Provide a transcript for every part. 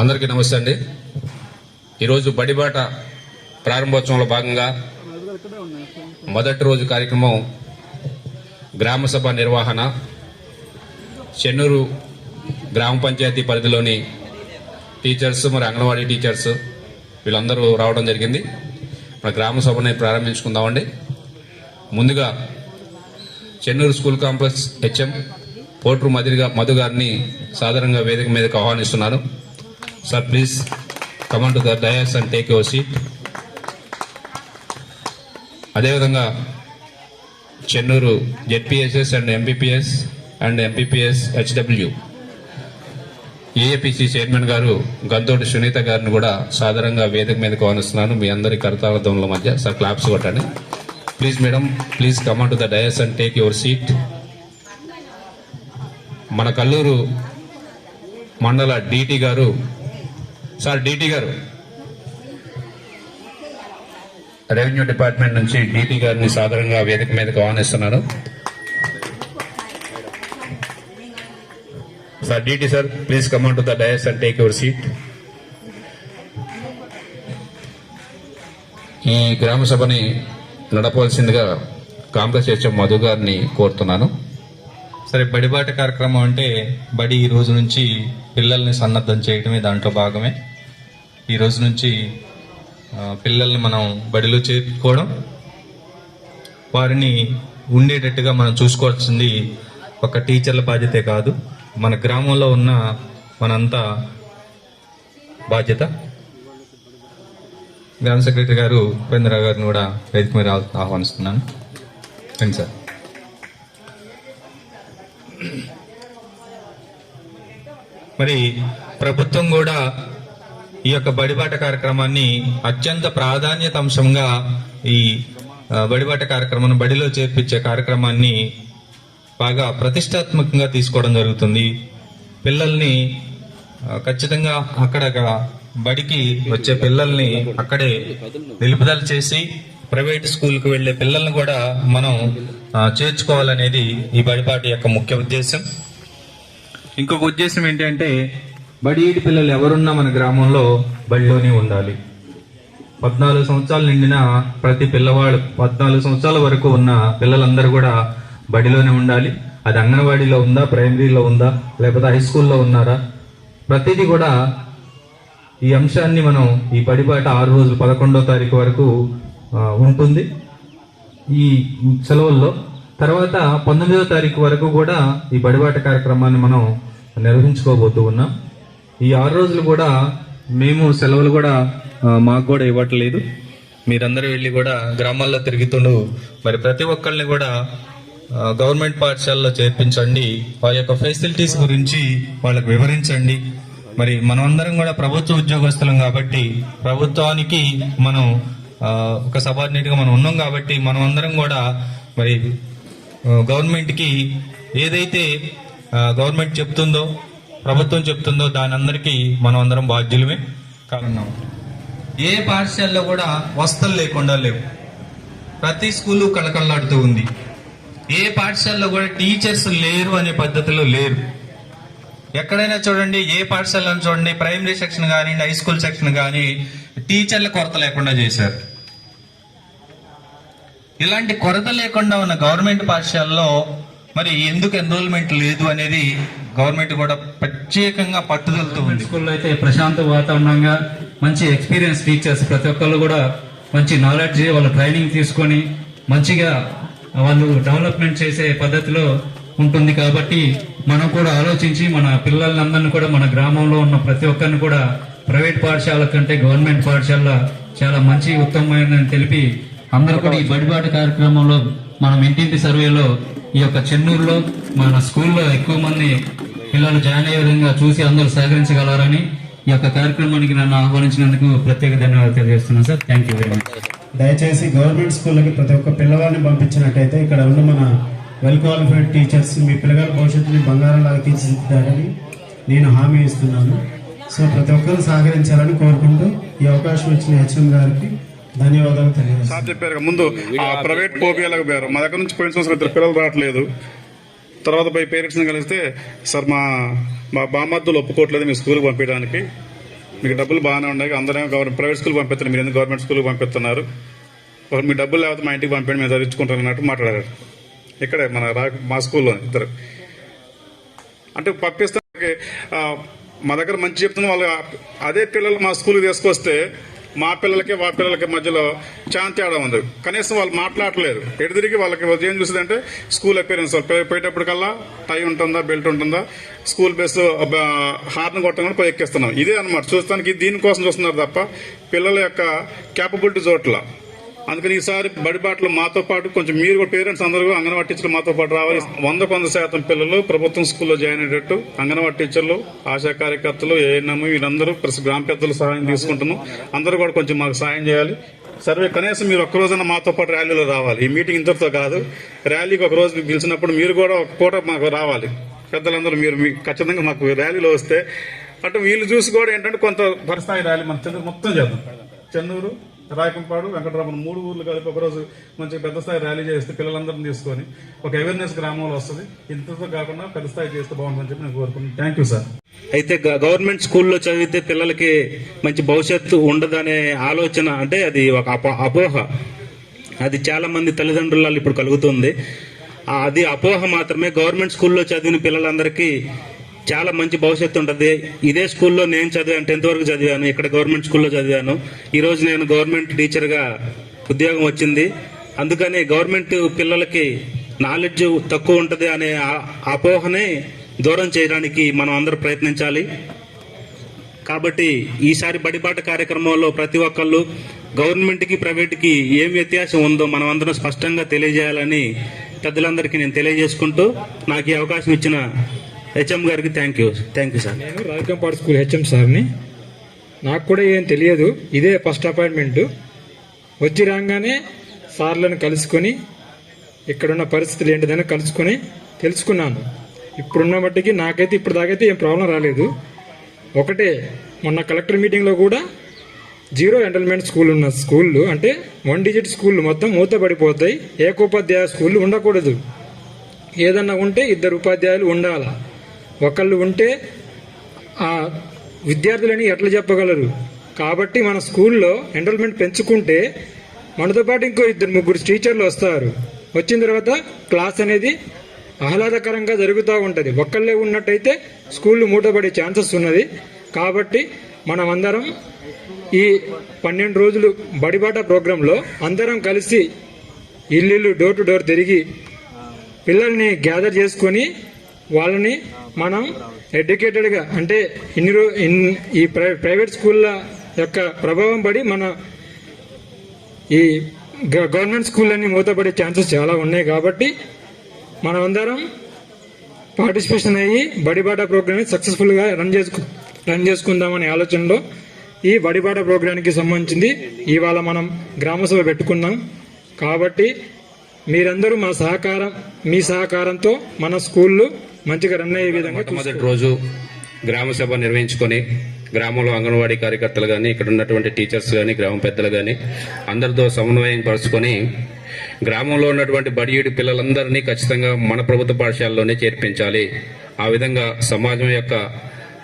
అందరికీ నమస్తే అండి. ఈరోజు బడిబాట ప్రారంభోత్సవంలో భాగంగా మొదటి రోజు కార్యక్రమం గ్రామ సభ నిర్వహణ. చెన్నూరు గ్రామ పంచాయతీ పరిధిలోని టీచర్స్ మరి అంగన్వాడీ టీచర్స్ వీళ్ళందరూ రావడం జరిగింది. మన గ్రామ సభని ప్రారంభించుకుందామండి. ముందుగా Chennur school complex HM Potru మధుగా మధు గారిని సాధారణంగా వేదిక మీదకి ఆహ్వానిస్తున్నాను. Sir please come on the dais and take your seat అదేవిధంగా Chennur ZPSS and MBPS and MPPS HW AAPC chairman గారు గంతోటి సునీత గారిని కూడా సాధారణంగా వేదిక మీదకి ఆహ్వానిస్తున్నాను. మీ అందరి కరతాళ మధ్య. సార్ క్లాప్స్ కొట్టండి. Please madam please come on to the dais and take your seat మన కల్లూరు మండల డిటి గారు సార్ డిటి గారు. రెవెన్యూ డిపార్ట్మెంట్ నుంచి డిటి గారిని సాధారణంగా వేదిక మీదకి ఆహ్వానిస్తున్నాను. Sir DT sir please come on to the dais and take your seat ఈ గ్రామ సభని నడపవలసిందిగా కాంగ్రెస్ హెచ్ఎం మధు గారిని కోరుతున్నాను. సరే బడిబాట కార్యక్రమం అంటే బడి ఈ రోజు నుంచి పిల్లల్ని సన్నద్ధం చేయడమే దాంట్లో భాగమే. ఈ రోజు నుంచి పిల్లల్ని మనం బడిలో చేర్చుకోవడం వారిని ఉండేటట్టుగా మనం చూసుకోవాల్సింది ఒక టీచర్ల బాధ్యతే కాదు. మన గ్రామంలో ఉన్న మనంతా బాధ్యత. గ్రామ సెక్రటరీ గారు ఉపేంద్ర గారిని కూడా వేదిక మీద ఆహ్వానిస్తున్నాను. Thank sir. మరి ప్రభుత్వం కూడా ఈ యొక్క బడిబాట కార్యక్రమాన్ని అత్యంత ప్రాధాన్యత అంశంగా ఈ బడిబాట కార్యక్రమాన్ని బడిలో చేర్పించే కార్యక్రమాన్ని బాగా ప్రతిష్టాత్మకంగా తీసుకోవడం జరుగుతుంది. పిల్లల్ని ఖచ్చితంగా అక్కడ బడికి వచ్చే పిల్లల్ని అక్కడే నిలుపుదల చేసి ప్రైవేట్ స్కూల్కి వెళ్ళే పిల్లల్ని కూడా మనం చేర్చుకోవాలనేది ఈ బడిపాటి యొక్క ముఖ్య ఉద్దేశం. ఇంకొక ఉద్దేశం ఏంటంటే బడిఈడి పిల్లలు ఎవరున్నా మన గ్రామంలో బడిలోనే ఉండాలి. పద్నాలుగు సంవత్సరాలు నిండిన ప్రతి పిల్లవాడు పద్నాలుగు సంవత్సరాల వరకు ఉన్న పిల్లలందరూ కూడా బడిలోనే ఉండాలి. అది అంగన్వాడీలో ఉందా ప్రైమరీలో ఉందా లేకపోతే హై స్కూల్లో ఉన్నారా? ప్రతిదీ కూడా ఈ అంశాన్ని మనం ఈ పడిపాట ఆరు రోజులు పదకొండో తారీఖు వరకు ఉంటుంది. ఈ సెలవుల్లో తర్వాత పంతొమ్మిదవ తారీఖు వరకు కూడా ఈ బడిబాట కార్యక్రమాన్ని మనం నిర్వహించుకోబోతూ ఉన్నాం. ఈ ఆరు రోజులు కూడా మేము సెలవులు కూడా మాకు కూడా ఇవ్వట్లేదు. మీరందరూ వెళ్ళి కూడా గ్రామాల్లో తిరుగుతుండు. మరి ప్రతి ఒక్కరిని కూడా గవర్నమెంట్ పాఠశాలలో చేర్పించండి. వారి యొక్క ఫెసిలిటీస్ గురించి వాళ్ళకు వివరించండి. మరి మనమందరం కూడా ప్రభుత్వ ఉద్యోగస్తులం కాబట్టి ప్రభుత్వానికి మనం ఒక సబార్డినేట్గా మనం ఉన్నాం కాబట్టి మనం అందరం కూడా మరి గవర్నమెంట్కి ఏదైతే గవర్నమెంట్ చెప్తుందో ప్రభుత్వం చెప్తుందో దాని అందరికీ మనం అందరం బాధ్యులమే కారణం ఏ పాఠశాలలో కూడా వసతులు లేకుండా లేవు. ప్రతి స్కూలు కళకళలాడుతూ ఉంది. ఏ పాఠశాలలో కూడా టీచర్స్ లేరు అనే పద్ధతిలో లేరు. ఎక్కడైనా చూడండి ఏ పాఠశాలను చూడండి ప్రైమరీ సెక్షన్ కానీ హై స్కూల్ సెక్షన్ కానీ టీచర్ల కొరత లేకుండా చేశారు. ఇలాంటి కొరత లేకుండా ఉన్న గవర్నమెంట్ పాఠశాలలో మరి ఎందుకు ఎన్రోల్మెంట్ లేదు అనేది గవర్నమెంట్ కూడా ప్రత్యేకంగా పట్టుదలతో ఉంది. స్కూల్లో అయితే ప్రశాంత వాతావరణంగా మంచి ఎక్స్పీరియన్స్ టీచర్స్ ప్రతి ఒక్కళ్ళు కూడా మంచి నాలెడ్జ్ వాళ్ళ ట్రైనింగ్ తీసుకొని మంచిగా వాళ్ళు డెవలప్మెంట్ చేసే పద్ధతిలో ఉంటుంది కాబట్టి మనం కూడా ఆలోచించి మన పిల్లలందరినీ కూడా మన గ్రామంలో ఉన్న ప్రతి ఒక్కరిని కూడా ప్రైవేట్ పాఠశాల కంటే గవర్నమెంట్ పాఠశాల చాలా మంచి ఉత్తమమైనదని తెలిపి అందరూ కూడా ఈ బడిబాటు కార్యక్రమంలో మనం ఇంటింటి సర్వేలో ఈ యొక్క చెన్నూరులో మన స్కూల్లో ఎక్కువ మంది పిల్లలు జాయిన్ అయ్యే విధంగా చూసి అందరూ సహకరించగలరని ఈ యొక్క కార్యక్రమానికి నన్ను ఆహ్వానించినందుకు ప్రత్యేక ధన్యవాదాలు తెలియజేస్తున్నాను sir. Thank you very much దయచేసి గవర్నమెంట్ స్కూళ్ళకి ప్రతి ఒక్క పిల్లవాడిని పంపించినట్టయితే ఇక్కడ ఉన్న మన వెల్ క్వాలిఫైడ్ టీచర్స్ మీ పిల్లగాల భవిష్యత్తుని బంగారంలాగా తీర్చిదిద్దారని నేను హామీ ఇస్తున్నాను. సో ప్రతి ఒక్కరూ సహకరించాలని కోరుకుంటూ ఈ అవకాశం ఇచ్చిన హెచ్ఎం గారికి ధన్యవాదాలు సార్ చెప్పారు ముందు ఆ ప్రైవేట్ పోపియాలకు పోయారు. మా దగ్గర నుంచి పోయిన సంవత్సరం ఇద్దరు పిల్లలు రావట్లేదు. తర్వాత పోయి పేరెంట్స్ని కలిస్తే సార్ మా మా బామర్దులు ఒప్పుకోవట్లేదు మీ స్కూల్కి పంపించడానికి. మీకు డబ్బులు బాగానే ఉన్నాయి. అందరం గవర్నమెంట్ ప్రైవేట్ స్కూల్ పంపిస్తున్నారు. మీరు ఎందుకు గవర్నమెంట్ స్కూల్కి పంపిస్తున్నారు? ఒకరు మీ డబ్బులు లేకపోతే మా ఇంటికి పంపించండి మేము చదివించుకుంటాం అన్నట్టు మాట్లాడారు. ఇక్కడే మన రా మా స్కూల్లో ఇద్దరు. అంటే పంపిస్తానికి మా దగ్గర మంచి చెప్తున్న వాళ్ళు అదే పిల్లలు మా స్కూల్కి తీసుకొస్తే మా పిల్లలకి మా పిల్లలకి మధ్యలో చాలా తేడా ఉంది. కనీసం వాళ్ళు మాట్లాడలేదు ఎడిదిరిగి వాళ్ళకి ఏం చూసిందంటే స్కూల్ అపీరెన్స్ వాళ్ళు పోయేటప్పటికల్లా టై ఉంటుందా బెల్ట్ ఉంటుందా స్కూల్ బస్ హార్న్ కొట్టడం కూడా పోయి ఎక్కిస్తున్నాం. ఇదే అనమాట చూస్తానికి దీనికోసం చూస్తున్నారు తప్ప పిల్లల యొక్క క్యాపబిలిటీ చోట్ల అందుకని ఈసారి బడిబాటలు మాతో పాటు కొంచెం మీరు కూడా పేరెంట్స్ అందరూ అంగన్వాడీ టీచర్లు మాతో పాటు రావాలి. వంద వంద శాతం పిల్లలు ప్రభుత్వం స్కూల్లో జాయిన్ అయ్యేటట్టు అంగన్వాడీ టీచర్లు ఆశా కార్యకర్తలు ఏఎన్ఎం వీళ్ళందరూ ప్లస్ గ్రామ పెద్దలు సహాయం తీసుకుంటున్నాం. అందరూ కూడా కొంచెం మాకు సహాయం చేయాలి. సర్వే కనీసం మీరు ఒక్క రోజున మాతో పాటు ర్యాలీలో రావాలి. ఈ మీటింగ్ ఇంతటితో కాదు. ర్యాలీకి ఒక రోజు పిలిచినప్పుడు మీరు కూడా ఒక పూట మాకు రావాలి. పెద్దలందరూ మీరు మీ ఖచ్చితంగా మాకు ర్యాలీలో వస్తే అటు వీళ్ళు చూసి కూడా ఏంటంటే కొంత పరిస్థాయి ర్యాలీ మన మొత్తం చేద్దాం. చెన్నూరు రాయకంపాడు వెంకటరామన్ మూడు ఊర్లు కలిపి ఒకరోజు మంచి పెద్ద స్థాయి ర్యాలీ చేస్తే పిల్లలందరినీ తీసుకొని ఒక అవేర్నెస్ గ్రామంలో వస్తుంది. ఇంతతో కాకుండా పెద్ద స్థాయి చేస్తే బాగుంటుందని చెప్పి నేను కోరుకున్నాను థ్యాంక్ యూ సార్ అయితే గ- గవర్నమెంట్ స్కూల్లో చదివితే పిల్లలకి మంచి భవిష్యత్తు ఉండదనే ఆలోచన అంటే అది ఒక అపో- అపోహ. అది చాలా మంది తల్లిదండ్రులలో ఇప్పుడు కలుగుతుంది. అది అపోహ మాత్రమే. గవర్నమెంట్ స్కూల్లో చదివిన పిల్లలందరికీ చాలా మంచి భవిష్యత్తు ఉంటుంది. ఇదే స్కూల్లో నేను చదివాను టెన్త్ వరకు చదివాను ఇక్కడ గవర్నమెంట్ స్కూల్లో చదివాను. ఈరోజు నేను గవర్నమెంట్ టీచర్గా ఉద్యోగం వచ్చింది. అందుకని గవర్నమెంట్ పిల్లలకి నాలెడ్జ్ తక్కువ ఉంటుంది అనే అపోహనే దూరం చేయడానికి మనం అందరూ ప్రయత్నించాలి. కాబట్టి ఈసారి బడిబాట కార్యక్రమంలో ప్రతి ఒక్కళ్ళు గవర్నమెంట్కి ప్రైవేట్కి ఏం వ్యత్యాసం ఉందో మనం అందరం స్పష్టంగా తెలియజేయాలని పెద్దలందరికీ నేను తెలియజేసుకుంటూ నాకు ఈ అవకాశం ఇచ్చిన హెచ్ఎం గారికి thank you thank you sir నేను రాజకంపాడు స్కూల్ హెచ్ఎం సార్ని. నాకు కూడా ఏం తెలియదు. ఇదే ఫస్ట్ అపాయింట్మెంట్ వచ్చి రాగానే సార్లను కలుసుకొని ఇక్కడున్న పరిస్థితులు ఏంటిదని కలుసుకొని తెలుసుకున్నాను. ఇప్పుడున్న మట్టికి నాకైతే ఇప్పుడు దాకైతే ఏం ప్రాబ్లం రాలేదు. ఒకటే మొన్న కలెక్టర్ మీటింగ్లో కూడా జీరో ఎంటల్మెంట్ స్కూల్ ఉన్న స్కూళ్ళు అంటే వన్ డిజిట్ స్కూళ్ళు మొత్తం మూతపడిపోతాయి. ఏకోపాధ్యాయ స్కూళ్ళు ఉండకూడదు. ఏదన్నా ఉంటే ఇద్దరు ఉపాధ్యాయులు ఉండాలా? ఒకళ్ళు ఉంటే ఆ విద్యార్థులని ఎట్లా చెప్పగలరు? కాబట్టి మన స్కూల్లో ఎన్రోల్మెంట్ పెంచుకుంటే మనతో పాటు ఇంకో ఇద్దరు ముగ్గురు టీచర్లు వస్తారు. వచ్చిన తర్వాత క్లాస్ అనేది ఆహ్లాదకరంగా జరుగుతూ ఉంటుంది. ఒక్కళ్ళే ఉన్నట్టయితే స్కూళ్ళు మూటపడే ఛాన్సెస్ ఉన్నది. కాబట్టి మనం అందరం ఈ పన్నెండు రోజులు బడిబాట ప్రోగ్రాంలో అందరం కలిసి ఇల్లు డోర్ టు డోర్ తిరిగి పిల్లల్ని గ్యాదర్ చేసుకొని వాళ్ళని మనం ఎడ్యుకేటెడ్గా అంటే ఇన్ని రో ఈ ప్రైవేట్ స్కూళ్ళ యొక్క ప్రభావం పడి మన ఈ గవర్నమెంట్ స్కూళ్ళన్నీ మూతపడే ఛాన్సెస్ చాలా ఉన్నాయి కాబట్టి మనం అందరం పార్టిసిపేషన్ అయ్యి బడిబాట ప్రోగ్రామ్ని సక్సెస్ఫుల్గా రన్ చేసుకు రన్ చేసుకుందామనే ఆలోచనలో ఈ బడిబాట ప్రోగ్రాంకి సంబంధించింది ఇవాళ మనం గ్రామసభ పెట్టుకున్నాం. కాబట్టి మీరందరూ మా సహకారం మీ సహకారంతో మన స్కూళ్ళు మంచిగా రన్ అయ్యే విధంగా మొట్టమొదటి రోజు గ్రామ సభ నిర్వహించుకొని గ్రామంలో అంగన్వాడీ కార్యకర్తలు కానీ ఇక్కడ ఉన్నటువంటి టీచర్స్ కానీ గ్రామ పెద్దలు కానీ అందరితో సమన్వయం పరుచుకొని గ్రామంలో ఉన్నటువంటి బడియుడి పిల్లలందరినీ ఖచ్చితంగా మన ప్రభుత్వ పాఠశాలలోనే చేర్పించాలి. ఆ విధంగా సమాజం యొక్క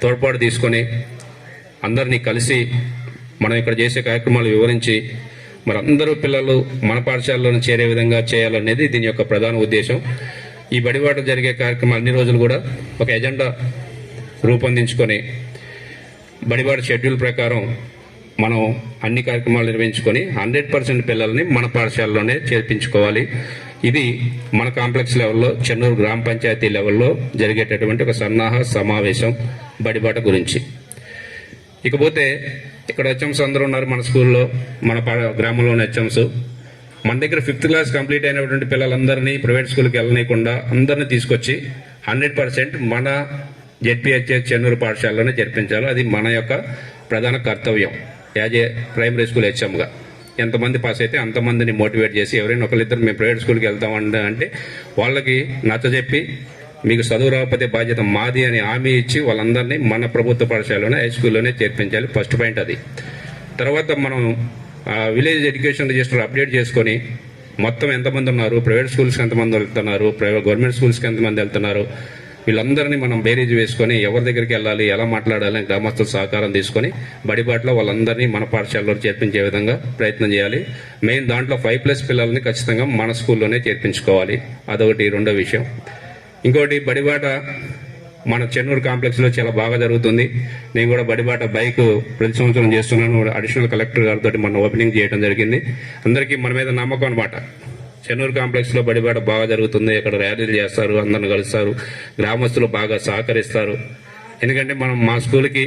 తోడ్పాటు తీసుకొని అందరినీ కలిసి మనం ఇక్కడ చేసే కార్యక్రమాలు వివరించి మరి అందరూ పిల్లలు మన పాఠశాలలోనే చేరే విధంగా చేయాలనేది దీని యొక్క ప్రధాన ఉద్దేశం. ఈ బడిబాట జరిగే కార్యక్రమం అన్ని రోజులు కూడా ఒక ఎజెండా రూపొందించుకొని బడిబాట షెడ్యూల్ ప్రకారం మనం అన్ని కార్యక్రమాలు నిర్వహించుకొని హండ్రెడ్ పర్సెంట్ పిల్లల్ని మన పాఠశాలలోనే చేర్పించుకోవాలి. ఇది మన కాంప్లెక్స్ లెవెల్లో చెన్నూరు గ్రామ పంచాయతీ లెవెల్లో జరిగేటటువంటి ఒక సన్నాహ సమావేశం బడిబాట గురించి. ఇకపోతే ఇక్కడ హెచ్ఎంస్ అందరూ ఉన్నారు మన స్కూల్లో మన పా- గ్రామంలోని హెచ్ఎంస్. మన దగ్గర ఫిఫ్త్ క్లాస్ కంప్లీట్ అయినటువంటి పిల్లలందరినీ ప్రైవేట్ స్కూల్కి వెళ్ళనీయకుండా అందరినీ తీసుకొచ్చి హండ్రెడ్ పర్సెంట్ మన జెడ్పిహెచ్ఎస్ చెన్నూరు పాఠశాలలోనే జరిపించాలి. అది మన యొక్క ప్రధాన కర్తవ్యం. యాజ్ ఏ ప్రైమరీ స్కూల్ హెచ్ఎంగా ఎంతమంది పాస్ అయితే అంతమందిని మోటివేట్ చేసి ఎవరైనా ఒకరిద్దరు మేము ప్రైవేట్ స్కూల్కి వెళ్తామంటే అంటే వాళ్ళకి నచ్చజెప్పి మీకు చదువు రాకపోతే బాధ్యత మాది అని హామీ ఇచ్చి వాళ్ళందరినీ మన ప్రభుత్వ పాఠశాలలోనే హై స్కూల్లోనే చేర్పించాలి. ఫస్ట్ పాయింట్ అది. తర్వాత మనం విలేజ్ ఎడ్యుకేషన్ రిజిస్టర్ అప్డేట్ చేసుకొని మొత్తం ఎంతమంది ఉన్నారు? ప్రైవేట్ స్కూల్స్కి ఎంతమంది వెళ్తున్నారు? ప్రైవేట్ గవర్నమెంట్ స్కూల్స్కి ఎంతమంది వెళ్తున్నారు? వీళ్ళందరినీ మనం బేరీజ్ వేసుకొని ఎవరి దగ్గరికి వెళ్ళాలి ఎలా మాట్లాడాలి గ్రామస్తుల సహకారం తీసుకొని బడిబాట్లో వాళ్ళందరినీ మన పాఠశాలలో చేర్పించే విధంగా ప్రయత్నం చేయాలి. మెయిన్ దాంట్లో ఫైవ్ ప్లస్ పిల్లల్ని ఖచ్చితంగా మన స్కూల్లోనే చేర్పించుకోవాలి. అదొకటి రెండో విషయం. ఇంకోటి బడిబాట మన చెన్నూరు కాంప్లెక్స్లో చాలా బాగా జరుగుతుంది. నేను కూడా బడిబాట బైక్ ప్రతి సంవత్సరం చేస్తున్నాను. అడిషనల్ కలెక్టర్ గారితో మన ఓపెనింగ్ చేయడం జరిగింది. అందరికీ మన మీద నమ్మకం అనమాట చెన్నూరు కాంప్లెక్స్లో బడిబాట బాగా జరుగుతుంది. అక్కడ ర్యాలీలు చేస్తారు అందరిని కలుస్తారు గ్రామస్తులు బాగా సహకరిస్తారు. ఎందుకంటే మనం మా స్కూల్కి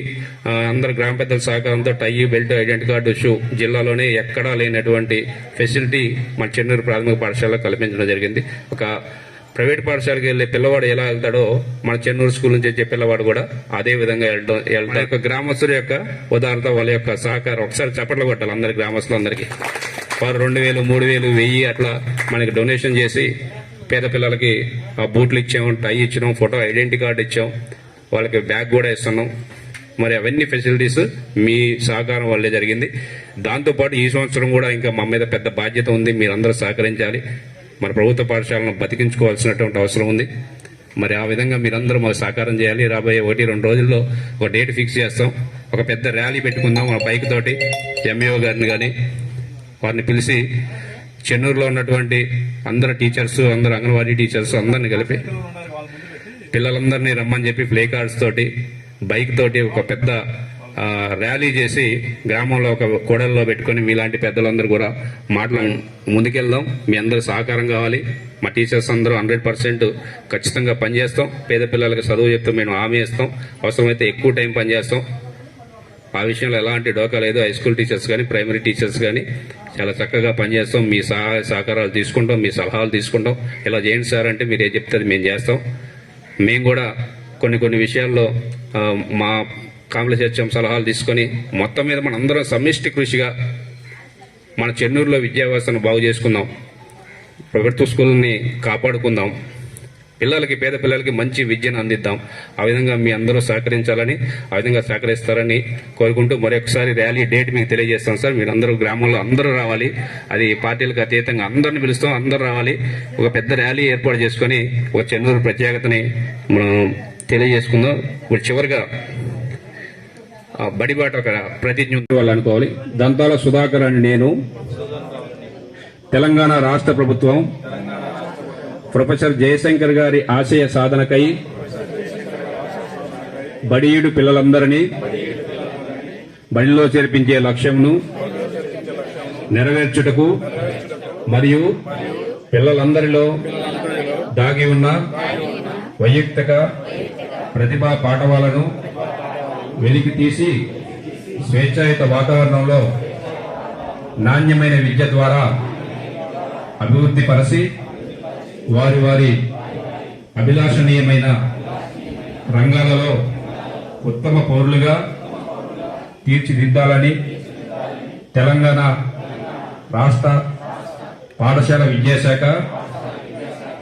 అందరు గ్రామ పెద్దల సహకారంతో tie belt identity card shoe జిల్లాలోనే ఎక్కడా లేనటువంటి ఫెసిలిటీ మన చెన్నూరు ప్రాథమిక పాఠశాలలో కల్పించడం జరిగింది. ఒక ప్రైవేట్ పాఠశాలకు వెళ్ళే పిల్లవాడు ఎలా వెళ్తాడో మన చెన్నూరు స్కూల్ నుంచి వచ్చే పిల్లవాడు కూడా అదే విధంగా వెళ్ళడం వెళ్తాడు యొక్క గ్రామస్తుల యొక్క ఉదాహరణ వాళ్ళ యొక్క సహకారం. ఒకసారి చప్పట్లు కొట్టాలి అందరి గ్రామస్తులందరికీ వారు రెండు వేలు మూడు వేలు వెయ్యి అట్లా మనకి డొనేషన్ చేసి పేద పిల్లలకి ఆ బూట్లు ఇచ్చాం టై ఇచ్చినాం ఫోటో ఐడెంటిటీ కార్డు ఇచ్చాం. వాళ్ళకి బ్యాగ్ కూడా ఇస్తున్నాం. మరి అవన్నీ ఫెసిలిటీస్ మీ సహకారం వల్లే జరిగింది. దాంతోపాటు ఈ సంవత్సరం కూడా ఇంకా మా మీద పెద్ద బాధ్యత ఉంది. మీరందరూ సహకరించాలి. మరి ప్రభుత్వ పాఠశాలను బతికించుకోవాల్సినటువంటి అవసరం ఉంది. మరి ఆ విధంగా మీరందరూ మాకు సహకారం చేయాలి. రాబోయే ఒకటి రెండు రోజుల్లో ఒక డేట్ ఫిక్స్ చేస్తాం. ఒక పెద్ద ర్యాలీ పెట్టుకుందాం మన బైక్ తోటి ఎంఏఓ గారిని కానీ వారిని పిలిచి చెన్నూరులో ఉన్నటువంటి అందరు టీచర్స్ అందరు అంగన్వాడీ టీచర్స్ అందరిని కలిపి పిల్లలందరినీ రమ్మని చెప్పి ప్లే కార్డ్స్ తోటి బైక్ తోటి ఒక పెద్ద ర్యాలీ చేసి గ్రామంలో ఒక కూడల్లో పెట్టుకొని మీలాంటి పెద్దలందరూ కూడా మాట్లా ముందుకెళ్దాం. మీ అందరూ సహకారం కావాలి. మా టీచర్స్ అందరూ హండ్రెడ్ పర్సెంట్ ఖచ్చితంగా పనిచేస్తాం. పేద పిల్లలకి చదువు చెప్తాం మేము హామీ ఇస్తాం. అవసరమైతే ఎక్కువ టైం పనిచేస్తాం. ఆ విషయంలో ఎలాంటి డోకా లేదు. హై స్కూల్ టీచర్స్ కానీ ప్రైమరీ టీచర్స్ కానీ చాలా చక్కగా పనిచేస్తాం. మీ సహాయ సహకారాలు తీసుకుంటాం. మీ సలహాలు తీసుకుంటాం. ఇలా చేయండి సార్ అంటే మీరు ఏం చెప్తే మేము చేస్తాం. మేము కూడా కొన్ని కొన్ని విషయాల్లో మా కాంప్లెక్స్ హెచ్ఎం సలహాలు తీసుకొని మొత్తం మీద మన అందరం సమిష్టి కృషిగా మన చెన్నూరులో విద్యా వ్యవస్థను బాగు చేసుకుందాం. ప్రభుత్వ స్కూల్ని కాపాడుకుందాం. పిల్లలకి పేద పిల్లలకి మంచి విద్యను అందిద్దాం. ఆ విధంగా మీ అందరూ సహకరించాలని ఆ విధంగా సహకరిస్తారని కోరుకుంటూ మరొకసారి ర్యాలీ డేట్ మీకు తెలియజేస్తాం సార్. మీరు అందరూ గ్రామంలో అందరూ రావాలి. అది పార్టీలకు అతీతంగా అందరిని పిలుస్తాం అందరూ రావాలి. ఒక పెద్ద ర్యాలీ ఏర్పాటు చేసుకొని ఒక చెన్నూరు ప్రత్యేకతని మనం తెలియజేసుకుందాం. ఇప్పుడు చివరిగా బడిబాట ప్రతిజ్ఞ వాళ్ళు అనుకోవాలి. దంతాల సుధాకర్ అని నేను తెలంగాణ రాష్ట్ర ప్రభుత్వం ప్రొఫెసర్ జయశంకర్ గారి ఆశయ సాధనకై బడియుడు పిల్లలందరినీ బడిలో చేర్పించే లక్ష్యంను నెరవేర్చుటకు మరియు పిల్లలందరిలో దాగి ఉన్న వైయక్తిక ప్రతిభా పాఠవాలను వెలికి తీసి స్వేచ్ఛాయుత వాతావరణంలో నాణ్యమైన విద్య ద్వారా అభివృద్ధి పరచి వారి వారి అభిలాషణీయమైన రంగాలలో ఉత్తమ పౌరులుగా తీర్చిదిద్దాలని తెలంగాణ రాష్ట్ర పాఠశాల విద్యాశాఖ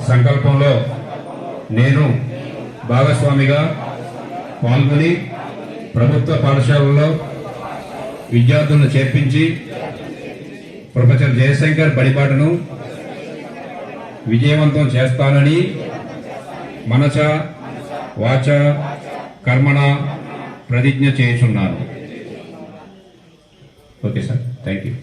సంకల్పంలో నేను భాగస్వామిగా పాల్గొని ప్రభుత్వ పాఠశాలలో విద్యార్థులను చేర్పించి ప్రొఫెసర్ జయశంకర్ బడిపాటను విజయవంతం చేస్తానని మనస వాచ కర్మణ ప్రతిజ్ఞ చేస్తున్నాను ఓకే సార్. Thank you